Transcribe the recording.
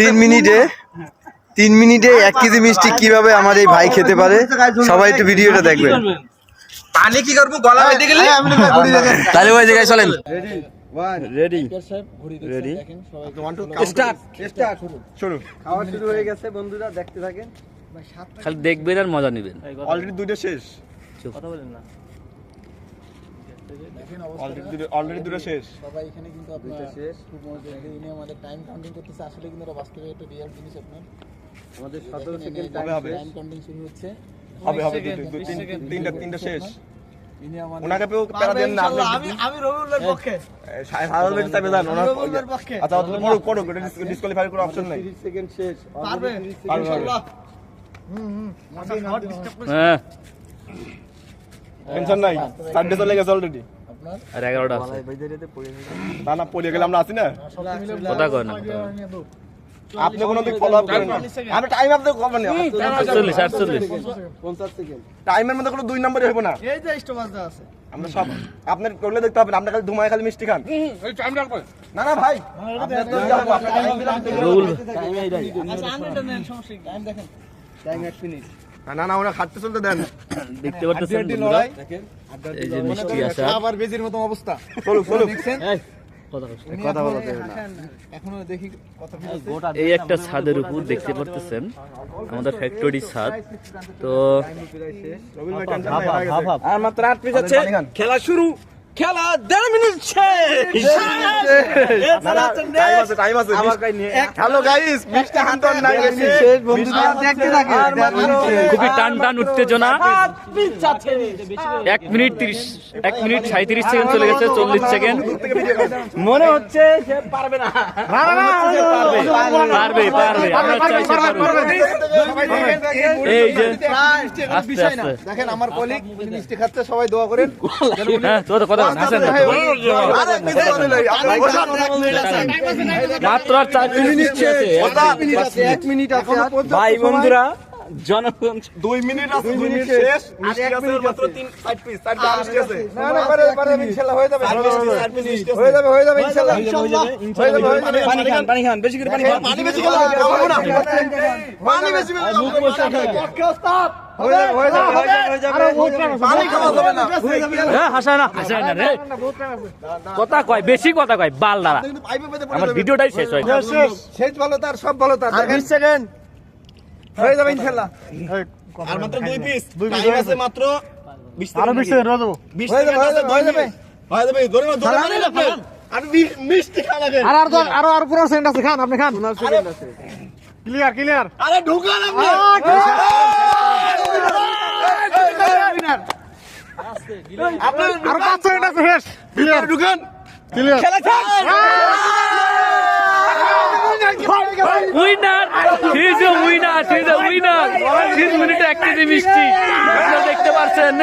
তিন মিনিটে তিন মিনিটে এক কেজি মিষ্টি কীভাবে আমার এই ভাই খেতে পারে? সবাই একটু ভিডিওটা দেখবেন। পানি কি করব? গলা বেঁধে গেলে? তাহলে ওই জায়গায় চলেন। Ready ready. স্টার্ট স্টার্ট শুরু খাওয়া শুরু হয়ে গেছে বন্ধুরা দেখতে থাকেন। খালি দেখবেন আর মজা নেবেন। অলরেডি দুটো শেষ। অলরেডি দুটো অলরেডি দুটো শেষ। সবাই এখানে কিন্তু আপনার খুব মনোযোগ দিয়ে ইনি আমাদের টাইম কাউন্টিং করতেছে আসলে কিন্তু এটা বাস্তবে একটা রিয়েল জিনিস আপনার। আমাদের সতেরো দেখেন, সেকেন্ড এখানে হবে, হবে। টাইম কাউন্টিং শুরু হচ্ছে। হবে হবে দুটো- দুটো- তিন- তিনটা তিনটা শেষ। ইনি আমাদের ওনাকে পেও প্যারা দেন না আমি আমি রবিউলের পক্ষে। সাধারণ ব্যক্তি চাপে যান ওনার পক্ষে। আচ্ছা অত পড়ো পড়ো ডিসকোয়ালিফাই করার অপশন নাই। তিরিশ সেকেন্ড শেষ পারবে। পারবে, ইনশাআল্লাহ হুম হুম। হ্যাঁ। টেনশন নাই? চারটে চলে গেছে অলরেডি আপনার? আর এগারোটা আছে। না না পড়ে গেলে আমরা আছি না? কথা কয় না আপনি কোনো দিক ফলো আপ করেন না টাইম আপনি করবেন না আটচল্লিশ। আটচল্লিশ সেকেন্ড টাইমের মধ্যে কোনো দুই নম্বরে হইব না। এই যে স্টমাস আছে। আমরা সব আপনার করলে দেখতে হবে না আপনি খালি ধুমায় খালি মিষ্টি খান। না না ভাই। আপনার আপনার রুল। আচ্ছা আনটা নেন সমস্যা টাইম দেখেন। টাইম এক মিনিট না, না না ওরা খাটতে চলতে দেন। দেখতে পারতেছেন এই যে মিষ্টি আছে আবার বেজির মতো অবস্থা। কথা বলা এখনও দেখি এই একটা ছাদের উপর দেখতে পারতেছেন। আমাদের ফ্যাক্টরি ছাদ। তো। আর মাত্র আট পিস আছে। খেলা শুরু। খেলা দেড় মিনিট টাইম হ্যালো গাইস মিষ্টি হান্তন নাই শেষ বন্ধুরা দেখতে থাকে খুবই টান টান উত্তেজনা এক মিনিট তিরিশ এক মিনিট সাঁত্রিশ সেকেন্ড চলে গেছে চল্লিশ সেকেন্ড মনে হচ্ছে সে পারবে না পারবে পারবে আমরা চাই পারবে এই যে আস্তে বিষয় না আস্তে দেখেন আমার কলিগ মিষ্টি খাচ্ছে সবাই দোয়া করেন হ্যাঁ কথা আরে বসা মাত্র চার মিনিট আছে এক মিনিট আছে ভাই বন্ধুরা জনগণ দুই মিনিট আছে দুই মিনিট শেষ। মিষ্টি আছে মাত্র তিন সাইড পিস সাইড মিষ্টি আছে। না না পারে পারে ইনশাআল্লাহ হয়ে যাবে। হয়ে যাবে হয়ে যাবে ইনশাআল্লাহ হয়ে যাবে পানি খান পানি খান বেশি করে পানি খান। পানি বেশি খেলে পানি বেশি হয়ে যাবে হয়ে যাবে হয়ে যাবে পানি খাওয়া যাবে না। হ্যাঁ হাসায় না। হাসায় না রে। কথা কয় বেশি কথা কয় বাল দ্বারা আমার ভিডিওটাই শেষ হয় শেষ। ভালো তার সব ভালো তার। সেকেন্ড। হয়ে যাবে ইনশাআল্লাহ আর মাত্র দুই পিস টাইম আছে মাত্র আরও 20 সেকেন্ড রোদো 20 হয়ে যাবে হয়ে যাবে। হয়ে যাবে ধরে মিষ্টি খাওয়া আর আর আর 15 সেকেন্ড আছে খান আপনি খান। 15 সেকেন্ড আছে ক্লিয়ার ক্লিয়ার আরে ঢুকান আপনি আপনার আরও 5 সেকেন্ড আছে শেষ। ক্লিয়ার ঢুকান। ক্লিয়ার খেলা শেষ। Winner he is a winner he is a winner 3 মিনিটে এক কেজি মিষ্টি। আপনারা দেখতে পাচ্ছেন।